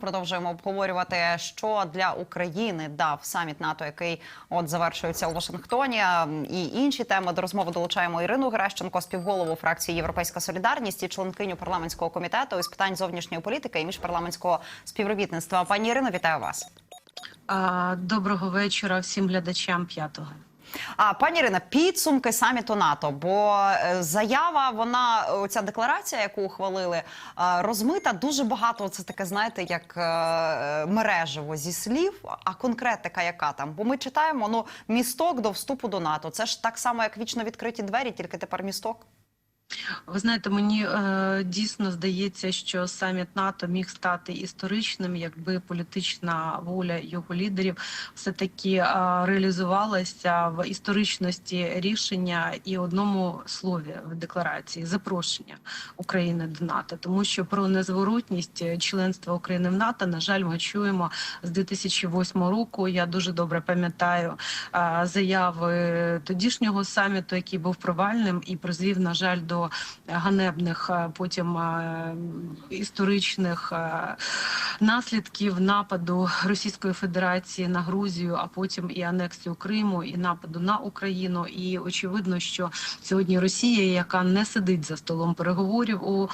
Продовжуємо обговорювати, що для України дав саміт НАТО, який от завершується у Вашингтоні, і інші теми до розмови долучаємо Ірину Геращенко, співголову фракції Європейська Солідарність і членкиню парламентського комітету із питань зовнішньої політики і міжпарламентського співробітництва. Пані Ірино, вітаю вас. Доброго вечора всім глядачам п'ятого. А пані Ірина, підсумки саміту НАТО. Бо е, заява, вона ця декларація, яку ухвалили, е, розмита дуже багато. Це таке, знаєте, як е, мережево зі слів. А конкретика, яка там? Бо ми читаємо ну місток до вступу до НАТО. Це ж так само, як вічно відкриті двері, тільки тепер місток. Ви знаєте, мені е, дійсно здається, що саміт НАТО міг стати історичним, якби політична воля його лідерів все таки е, реалізувалася в історичності рішення і одному слові в декларації запрошення України до НАТО, тому що про незворотність членства України в НАТО, на жаль, ми чуємо з 2008 року. Я дуже добре пам'ятаю е, заяви тодішнього саміту, який був провальним і призвів, на жаль, до ганебних е, потім е, історичних е, наслідків нападу Російської Федерації на Грузію, а потім і анексію Криму, і нападу на Україну. І очевидно, що сьогодні Росія, яка не сидить за столом переговорів у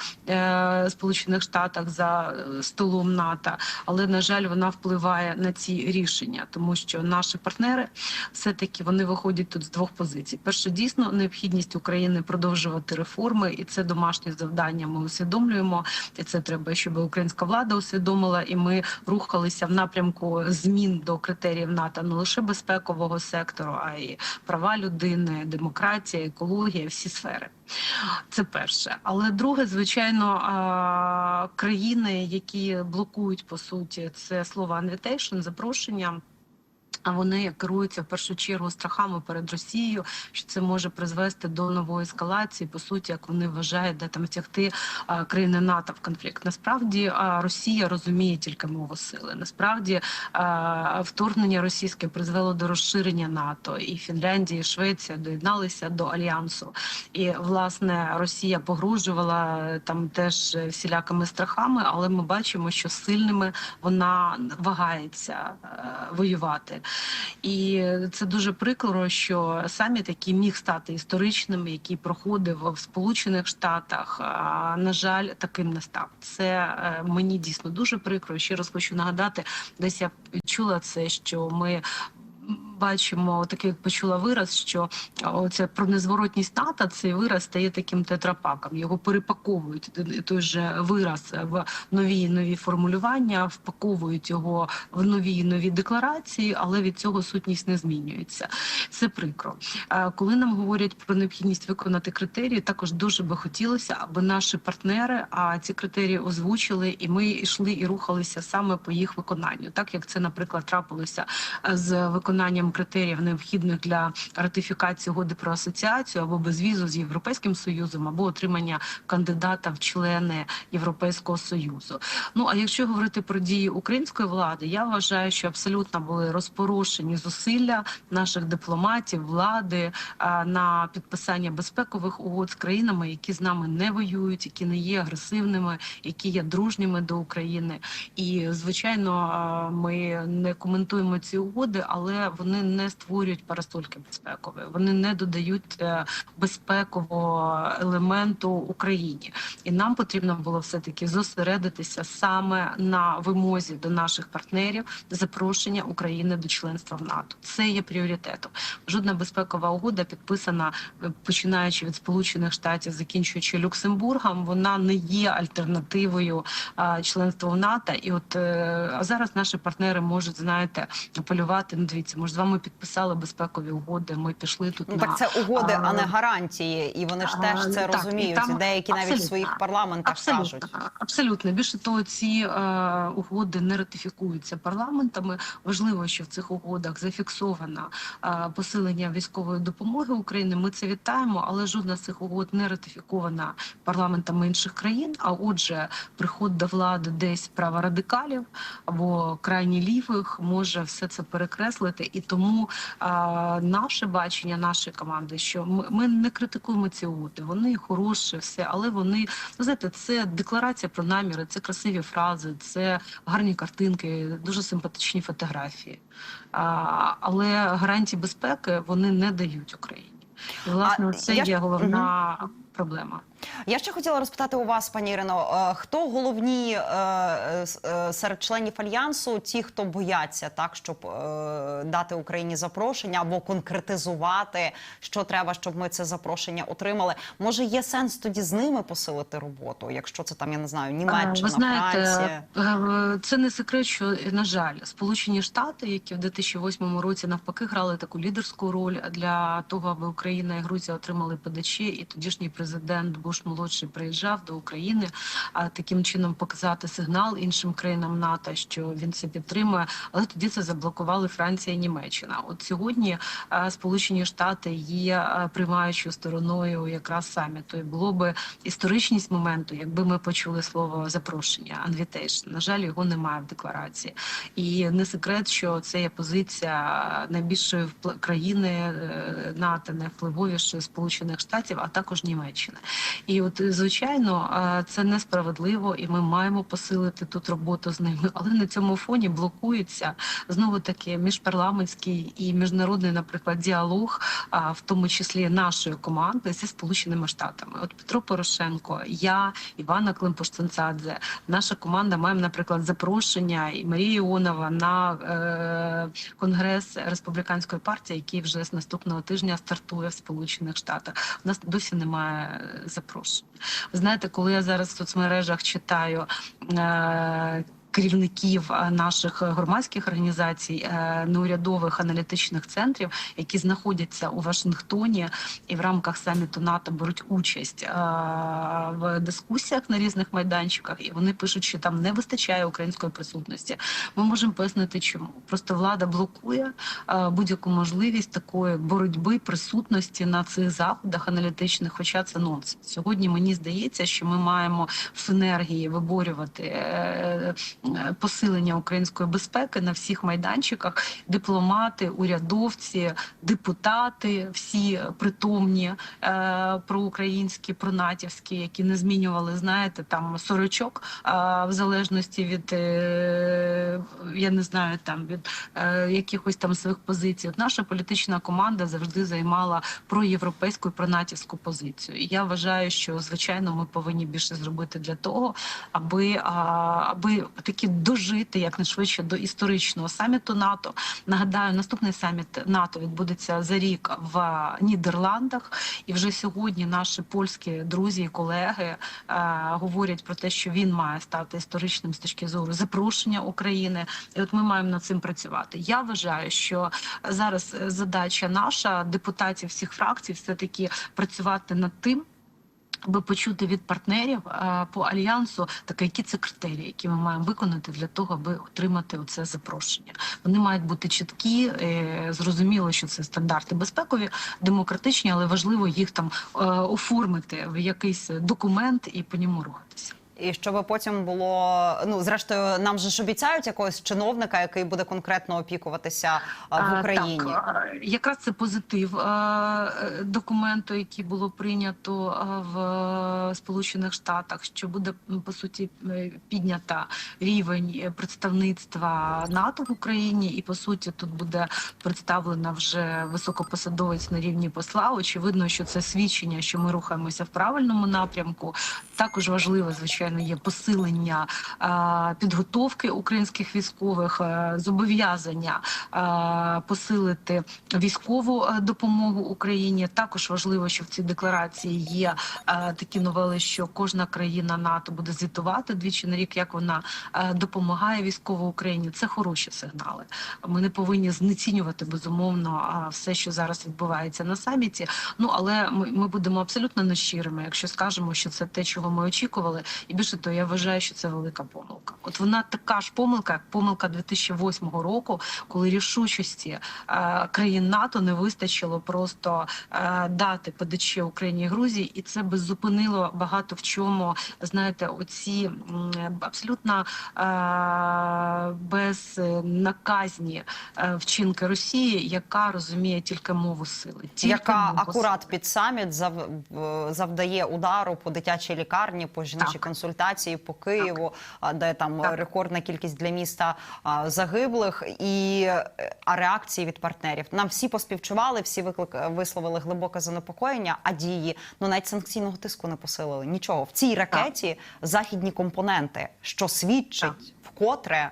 Сполучених Штатах за столом НАТО, але на жаль, вона впливає на ці рішення, тому що наші партнери все таки вони виходять тут з двох позицій: перше, дійсно необхідність України продовжувати реформи, і це домашнє завдання. Ми усвідомлюємо, і це треба, щоб українська влада усвідомила, і ми рухалися в напрямку змін до критеріїв НАТО не лише безпекового сектору, а й права людини, демократія, екологія, всі сфери. Це перше, але друге, звичайно, країни, які блокують по суті, це слово «invitation», запрошення. А вони керуються в першу чергу страхами перед Росією, що це може призвести до нової ескалації, по суті, як вони вважають, де там втягти країни НАТО в конфлікт. Насправді Росія розуміє тільки мову сили. Насправді вторгнення російське призвело до розширення НАТО, і Фінляндія, і Швеція доєдналися до альянсу. І власне Росія погрожувала там теж всілякими страхами, але ми бачимо, що сильними вона вагається е, воювати. І це дуже прикро, що саміт, який міг стати історичним, який проходив в Сполучених Штатах, на жаль, таким не став. Це е, мені дійсно дуже прикро. Ще раз хочу нагадати, десь я чула це, що ми. Бачимо такий як почула вираз, що оце про незворотність НАТО цей вираз стає таким тетрапаком. Його перепаковують той же вираз в нові нові формулювання, впаковують його в нові нові декларації, але від цього сутність не змінюється. Це прикро. Е, Коли нам говорять про необхідність виконати критерії, також дуже би хотілося, аби наші партнери а ці критерії озвучили, і ми йшли і рухалися саме по їх виконанню, так як це, наприклад, трапилося е, з виконанням критеріїв необхідних для ратифікації угоди про асоціацію або безвізу з європейським союзом, або отримання кандидата в члени Європейського союзу. Ну а якщо говорити про дії української влади, я вважаю, що абсолютно були розпорошені зусилля наших дипломатів, влади на підписання безпекових угод з країнами, які з нами не воюють, які не є агресивними, які є дружніми до України. І звичайно, ми не коментуємо ці угоди, але вони не створюють парасольки безпекової, вони не додають е, безпекового елементу Україні, і нам потрібно було все таки зосередитися саме на вимозі до наших партнерів запрошення України до членства в НАТО. Це є пріоритетом. Жодна безпекова угода підписана е, починаючи від Сполучених Штатів, закінчуючи Люксембургом. Вона не є альтернативою а, членству в НАТО. І от е, а зараз наші партнери можуть знаєте апелювати. Ну дивіться, з вами підписали безпекові угоди. Ми пішли тут. Ну на, так це угоди, а, а, не гарантії, і вони ж теж а, це так, розуміють. там Деякі навіть в своїх парламентах абсолютно, кажуть. Абсолютно більше того, ці е, угоди не ратифікуються парламентами. Важливо, що в цих угодах зафіксовано е, посилення військової допомоги України. Ми це вітаємо, але жодна з цих угод не ратифікована парламентами інших країн. А отже, приход до влади десь права радикалів або крайні лівих може все це перекреслити, і тому а, наше бачення нашої команди, що ми, ми не критикуємо ці угоди, вони хороші, все, але вони ну, знаєте, це декларація про наміри, це красиві фрази, це гарні картинки, дуже симпатичні фотографії. А, але гарантії безпеки вони не дають Україні. І, власне, А це я є головна проблема. Я ще хотіла розпитати у вас, пані Ірино, е, хто головні е, е, серед членів альянсу, ті, хто бояться так, щоб дати Україні запрошення або конкретизувати, що треба, щоб ми це запрошення отримали. Може, є сенс тоді з ними посилити роботу, якщо це там я не знаю, Німеччина, Ви знаєте, Франція. це не секрет, що на жаль, Сполучені Штати, які в 2008 році навпаки грали таку лідерську роль для того, аби Україна і Грузія отримали ПДЧ, і тодішній президент Буш молодший приїжджав до України, а таким чином показати сигнал іншим країнам НАТО, що він це підтримує. Але тоді це заблокували Франція і Німеччина. От сьогодні е, Сполучені Штати є е, приймаючою стороною якраз саміту. І було би історичність моменту, якби ми почули слово запрошення invitation. На жаль, його немає в декларації, і не секрет, що це є позиція найбільшої країни е, НАТО, найвпливовішої Сполучених Штатів, а також Німеччини. І от звичайно, е, це несправедливо, і ми маємо посилити тут роботу з ними. Але на цьому фоні блокується знову таки міжпарламентський і міжнародний, наприклад, діалог, в тому числі нашої команди зі сполученими штатами. От Петро Порошенко, я, Івана Климпуш-Цинцадзе, наша команда маємо, наприклад, запрошення і Марії Іонова на е, конгрес республіканської партії, який вже з наступного тижня стартує в Сполучених Штатах. У нас досі немає е, запрошень. Ви знаєте, коли я зараз в соцмережах читаю. Керівників е, наших громадських організацій, е, неурядових аналітичних центрів, які знаходяться у Вашингтоні і в рамках саміту НАТО беруть участь е, в дискусіях на різних майданчиках, і вони пишуть, що там не вистачає української присутності. Ми можемо пояснити, чому просто влада блокує будь-яку можливість такої боротьби присутності на цих заходах аналітичних. Хоча це нонсенс. Сьогодні мені здається, що ми маємо в синергії виборювати посилення української безпеки на всіх майданчиках. Дипломати, урядовці, депутати, всі притомні е, проукраїнські, пронатівські, які не змінювали, знаєте, там сорочок е, в залежності від е, я не знаю, там від е, якихось там своїх позицій. От наша політична команда завжди займала проєвропейську і пронатівську позицію. І я вважаю, що звичайно ми повинні більше зробити для того, аби, а, аби таки дожити якнайшвидше до історичного саміту НАТО. Нагадаю, наступний саміт НАТО відбудеться за рік в Нідерландах, і вже сьогодні наші польські друзі і колеги е, говорять про те, що він має стати історичним з точки зору запрошення України. І от ми маємо над цим працювати. Я вважаю, що зараз е, задача наша депутатів всіх фракцій, все таки працювати над тим. Аби почути від партнерів е, по альянсу, таке, які це критерії, які ми маємо виконати для того, аби отримати оце запрошення. Вони мають бути чіткі, е, зрозуміло, що це стандарти безпекові, демократичні, але важливо їх там е, оформити в якийсь документ і по ньому рухатися. І щоб потім було ну зрештою, нам же ж обіцяють якогось чиновника, який буде конкретно опікуватися в Україні. Так, якраз це позитив е, документу, який було прийнято в е, Сполучених Штатах, що буде по суті е, піднята рівень представництва НАТО в Україні, і по суті тут буде представлена вже високопосадовець на рівні посла. Очевидно, що це свідчення, що ми рухаємося в правильному напрямку. Також важливо, звичайно, є посилення підготовки українських військових, е, зобов'язання посилити військову е, допомогу Україні. Також важливо, що в цій декларації є е, такі новели, що кожна країна НАТО буде звітувати двічі на рік, як вона допомагає військово Україні. Це хороші сигнали. Ми не повинні знецінювати безумовно все, що зараз відбувається на саміті. Ну але ми, ми будемо абсолютно нещирими, якщо скажемо, що це те, чого ми очікували, більше того, я вважаю, що це велика помилка. От вона така ж помилка, як помилка 2008 року, коли рішучості е, країн НАТО не вистачило просто е, дати ПДЧ Україні і Грузії, і це би зупинило багато в чому, знаєте, оці м, абсолютно е, без безнаказні е, вчинки Росії, яка розуміє тільки мову сили, тільки яка мову акурат сили. під саміт зав... завдає удару по дитячій лікарні, по жіночій Так. Консультації по Києву, а, де там Так. рекордна кількість для міста загиблих, і а реакції від партнерів. Нам всі поспівчували, всі виклик висловили глибоке занепокоєння. А дії ну навіть санкційного тиску не посилили. Нічого в цій ракеті західні компоненти, що свідчить вкотре.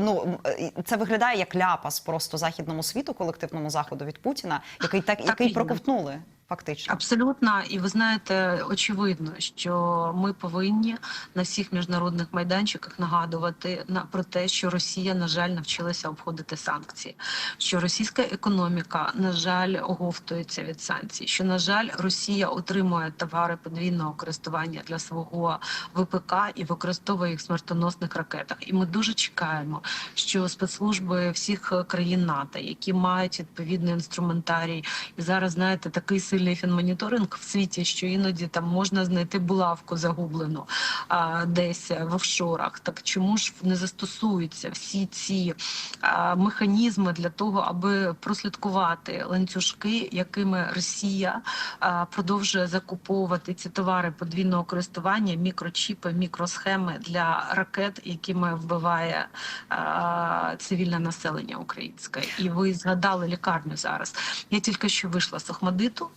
Ну це виглядає як ляпас просто західному світу, колективному заходу від Путіна, який так, Так який проковтнули фактично. Абсолютно, і ви знаєте, очевидно, що ми повинні на всіх міжнародних майданчиках нагадувати на про те, що Росія, на жаль, навчилася обходити санкції, що російська економіка, на жаль, оговтується від санкцій, що на жаль, Росія отримує товари подвійного користування для свого ВПК і використовує їх в смертоносних ракетах. І ми дуже чекаємо, що спецслужби всіх країн НАТО, які мають відповідний інструментарій, і зараз знаєте такий сильний фінмоніторинг в світі, що іноді там можна знайти булавку загублену а, десь в офшорах. Так чому ж не застосуються всі ці а, механізми для того, аби прослідкувати ланцюжки, якими Росія а, продовжує закуповувати ці товари подвійного користування, мікрочіпи, мікросхеми для ракет, якими вбиває а, цивільне населення українське. І ви згадали лікарню зараз. Я тільки що вийшла з Охмадиту.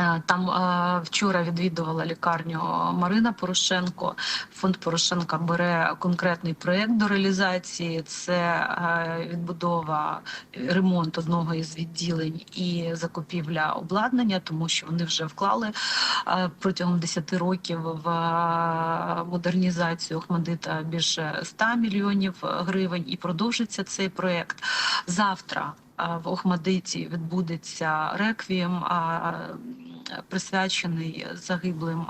Е, Там е, вчора відвідувала лікарню Марина Порошенко. Фонд Порошенка бере конкретний проєкт до реалізації. Це е, відбудова, ремонт одного із відділень і закупівля обладнання, тому що вони вже вклали протягом 10 років в модернізацію Охмадита більше 100 мільйонів гривень. І продовжиться цей проєкт завтра. В Охмадиті відбудеться реквієм, присвячений загиблим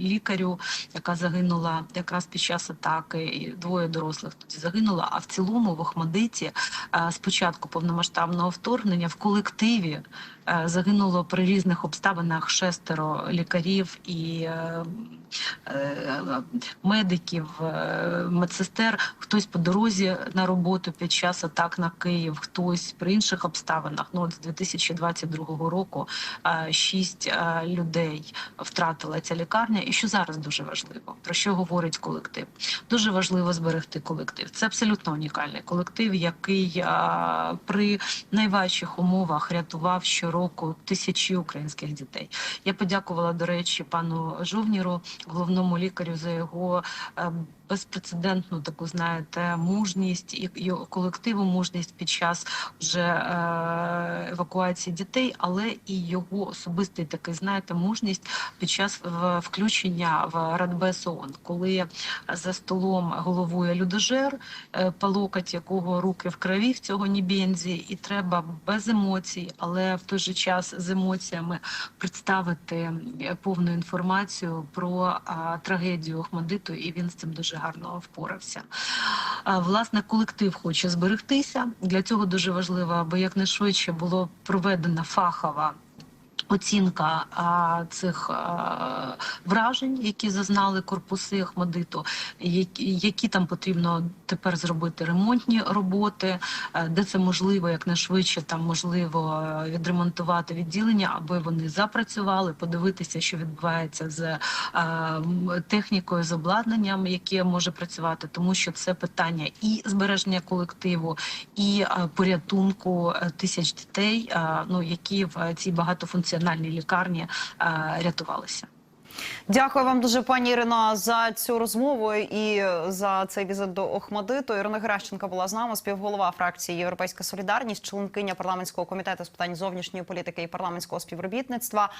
лікарю, яка загинула якраз під час атаки. і Двоє дорослих тоді загинуло. А в цілому в Охмадиті спочатку повномасштабного вторгнення в колективі загинуло при різних обставинах шестеро лікарів і е, е, медиків, е, медсестер. Хтось по дорозі на роботу під час атак на Київ, хтось при інших обставинах. Ну от з 2022 року ще 6 е, людей втратила ця лікарня, і що зараз дуже важливо, про що говорить колектив. Дуже важливо зберегти колектив. Це абсолютно унікальний колектив, який е, при найважчих умовах рятував щороку тисячі українських дітей. Я подякувала до речі, пану Жовніру, головному лікарю, за його. Е, безпрецедентну таку, знаєте, мужність і його колективу мужність під час вже е, евакуації дітей, але і його особистий такий, знаєте, мужність під час включення в Радбез ООН, коли за столом головує людожер, е, по якого руки в крові в цього нібензі, і треба без емоцій, але в той же час з емоціями представити е, повну інформацію про трагедію Охмадиту, і він з цим дуже гарно впорався. Власне, колектив хоче зберегтися. Для цього дуже важливо, аби якнайшвидше було проведена фахова. Оцінка а, цих а, вражень, які зазнали корпуси Ахмадиту, які, які там потрібно тепер зробити ремонтні роботи, е, де це можливо, якнайшвидше там можливо е, відремонтувати відділення, аби вони запрацювали, подивитися, що відбувається з е, м, технікою, з обладнанням, яке може працювати, тому що це питання і збереження колективу, і е, порятунку е, тисяч дітей, е, ну які в е, цій багатофункціональній лікарні е, рятувалися. Дякую вам дуже, пані Ірина, за цю розмову і за цей візит до Охмадиту. Ірина Геращенко була з нами, співголова фракції Європейська Солідарність, членкиня парламентського комітету з питань зовнішньої політики і парламентського співробітництва.